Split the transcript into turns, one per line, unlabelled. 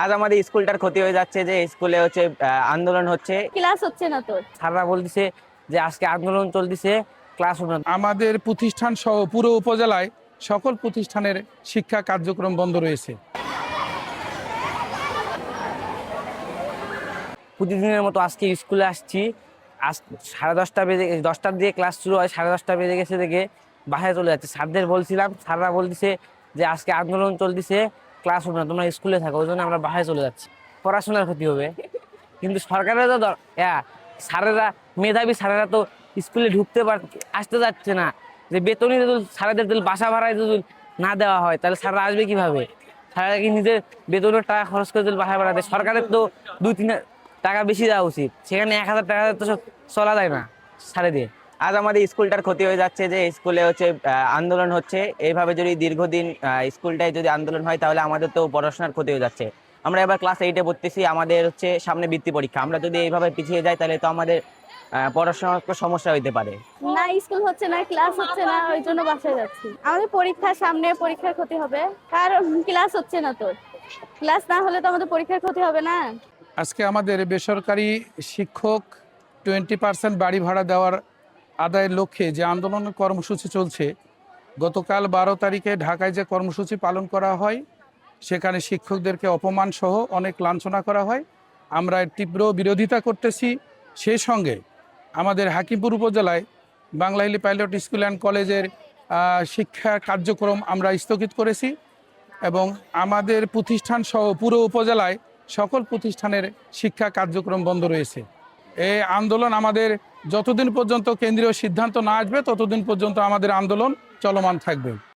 আজ আমাদের স্কুলটার ক্ষতি হয়ে যাচ্ছে যে স্কুলে হচ্ছে আন্দোলন হচ্ছে।
ক্লাস হচ্ছে না তো।
স্যাররা বলতেছে যে আজকে আন্দোলন চলতেছে ক্লাস হবে না।
আমাদের প্রতিষ্ঠান সহ পুরো উপজেলায় সকল প্রতিষ্ঠানের শিক্ষা কার্যক্রম বন্ধ রয়েছে।
প্রতিদিনের মতো আজকে স্কুলে আসছি। আজ সাড়ে দশটা বেজে দশটার দিয়ে ক্লাস শুরু হয় সাড়ে দশটা বেজে গেছে দেখে বাসায় চলে যাচ্ছে। স্যারদের বলছিলাম স্যাররা বলতেছে যে আজকে আন্দোলন চলতেছে ক্লাস হবে না, তোমরা স্কুলে থাকো, ওই জন্য আমরা বাসায় চলে যাচ্ছি। পড়াশোনার ক্ষতি হবে। কিন্তু সরকারের তো স্যারেরা, মেধাবী স্যারেরা তো স্কুলে ঢুকতে পার আসতে যাচ্ছে না। যে বেতনই যদি স্যারেদের যদি বাসা ভাড়ায় যদি না দেওয়া হয়, তাহলে স্যাররা আসবে কীভাবে? স্যারেরা কি নিজের বেতনের টাকা খরচ করে যদি বাসা ভাড়া দেয়? সরকারের তো দুই তিন টাকা বেশি দেওয়া উচিত। সেখানে এক হাজার টাকা তো চলা যায় না সারে দিয়ে আজ আমাদের স্কুলটার ক্ষতি হয়ে যাচ্ছে যে স্কুলে হচ্ছে আন্দোলন হচ্ছে। এইভাবে যদি দীর্ঘদিন স্কুলটায় যদি আন্দোলন হয় তাহলে আমাদের তো পড়াশোনার ক্ষতি হয়ে যাচ্ছে। আমরা এবার ক্লাস এইটে পড়তেছি আমাদের হচ্ছে সামনে বৃত্তি পরীক্ষা। আমরা যদি এইভাবে পিছিয়ে যাই তাহলে তো আমাদের পড়াশোনার সমস্যা হইতে পারে।
না স্কুল হচ্ছে না ক্লাস হচ্ছে না ওই জন্য বাসায় যাচ্ছি। আমাদের পরীক্ষার সামনে পরীক্ষার ক্ষতি হবে কারণ ক্লাস হচ্ছে না তো। ক্লাস না হলে তো আমাদের পরীক্ষার ক্ষতি হবে না।
আজকে আমাদের বেসরকারি শিক্ষক টোয়েন্টি পার্সেন্ট বাড়ি ভাড়া দেওয়ার আদায়ের লক্ষ্যে যে আন্দোলন কর্মসূচি চলছে, গতকাল বারো তারিখে ঢাকায় যে কর্মসূচি পালন করা হয়, সেখানে শিক্ষকদেরকে অপমান সহ অনেক লাঞ্ছনা করা হয়। আমরা তীব্র বিরোধিতা করতেছি। সেই সঙ্গে আমাদের হাকিমপুর উপজেলায় বাংলাইলি পাইলট স্কুল অ্যান্ড কলেজের শিক্ষা কার্যক্রম আমরা স্থগিত করেছি এবং আমাদের প্রতিষ্ঠান সহ পুরো উপজেলায় সকল প্রতিষ্ঠানের শিক্ষা কার্যক্রম বন্ধ রয়েছে। এই আন্দোলন আমাদের যতদিন পর্যন্ত কেন্দ্রীয় সিদ্ধান্ত না আসবে, ততদিন পর্যন্ত আমাদের আন্দোলন চলমান থাকবে।